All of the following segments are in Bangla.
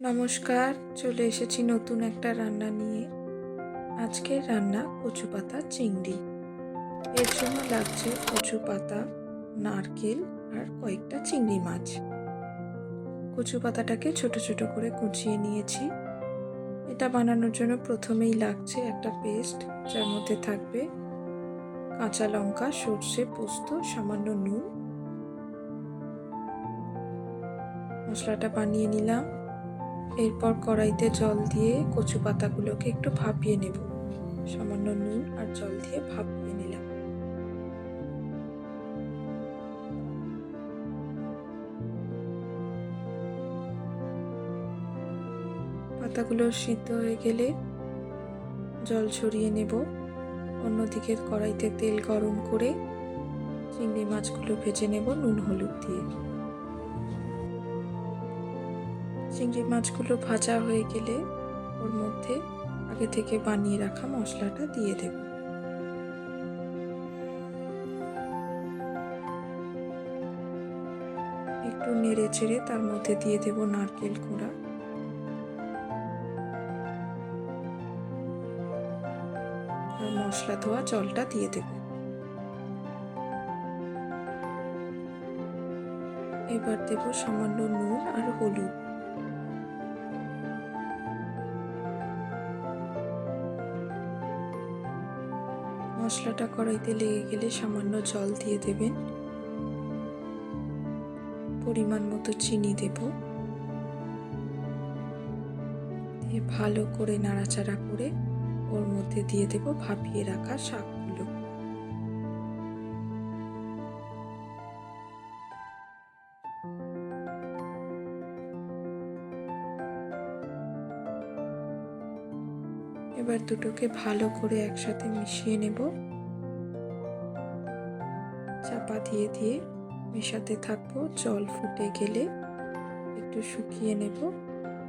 নমস্কার, চলে এসেছি নতুন একটা রান্না নিয়ে। আজকের রান্না কচু পাতা চিংড়ি। এর জন্য লাগছে কচু পাতা, নারকেল আর কয়েকটা চিংড়ি মাছ। কচু পাতাটাকে ছোট ছোট করে কুচিয়ে নিয়েছি। এটা বানানোর জন্য প্রথমেই লাগছে একটা পেস্ট, যার মধ্যে থাকবে কাঁচা লঙ্কা, সর্ষে পোস্ত, সামান্য নুন। মশলাটা বানিয়ে নিলাম। এরপর কড়াইতে জল দিয়ে কচু পাতাগুলোকে একটু ভাপিয়ে নেব। সামান্য নুন আর জল দিয়ে ভাপিয়ে নিলাম। পাতাগুলো সিদ্ধ হয়ে গেলে জল ছড়িয়ে নেব। অন্যদিকে কড়াইতে তেল গরম করে চিংড়ি মাছগুলো ভেজে নেব নুন হলুদ দিয়ে। চিংড়ি মাছগুলো ভাজা হয়ে গেলে ওর মধ্যে আগে থেকে বানিয়ে রাখা মশলাটা দিয়ে দেব। একটু নেড়ে চেড়ে তার মধ্যে দিয়ে দেব নারকেল কুড়া। মশলা ধোয়া জলটা দিয়ে দেব। এবার দেব সামান্য নুন আর হলুদ। মশলাটা কড়াইতে লেগে গেলে সামান্য জল দিয়ে দেবেন। পরিমাণ মতো চিনি দেব। দিয়ে ভালো করে নাড়াচাড়া করে ওর মধ্যে দিয়ে দেব ভাপিয়ে রাখা শাকগুলো। এবার দুটোকে ভালো করে একসাথে মিশিয়ে নেব। চাপা দিয়ে দিয়ে মেশাতে থাকব, জল ফুটে গেলে একটু শুকিয়ে নেব।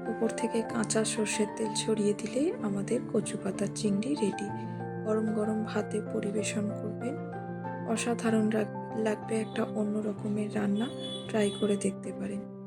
উপর থেকে কাঁচা সর্ষের তেল ছড়িয়ে দিলেই আমাদের কচু পাতার চিংড়ি রেডি গরম গরম ভাতে পরিবেশন করবেন। অসাধারণ লাগবে একটা অন্য রকমের রান্না। ট্রাই করে দেখতে পারেন।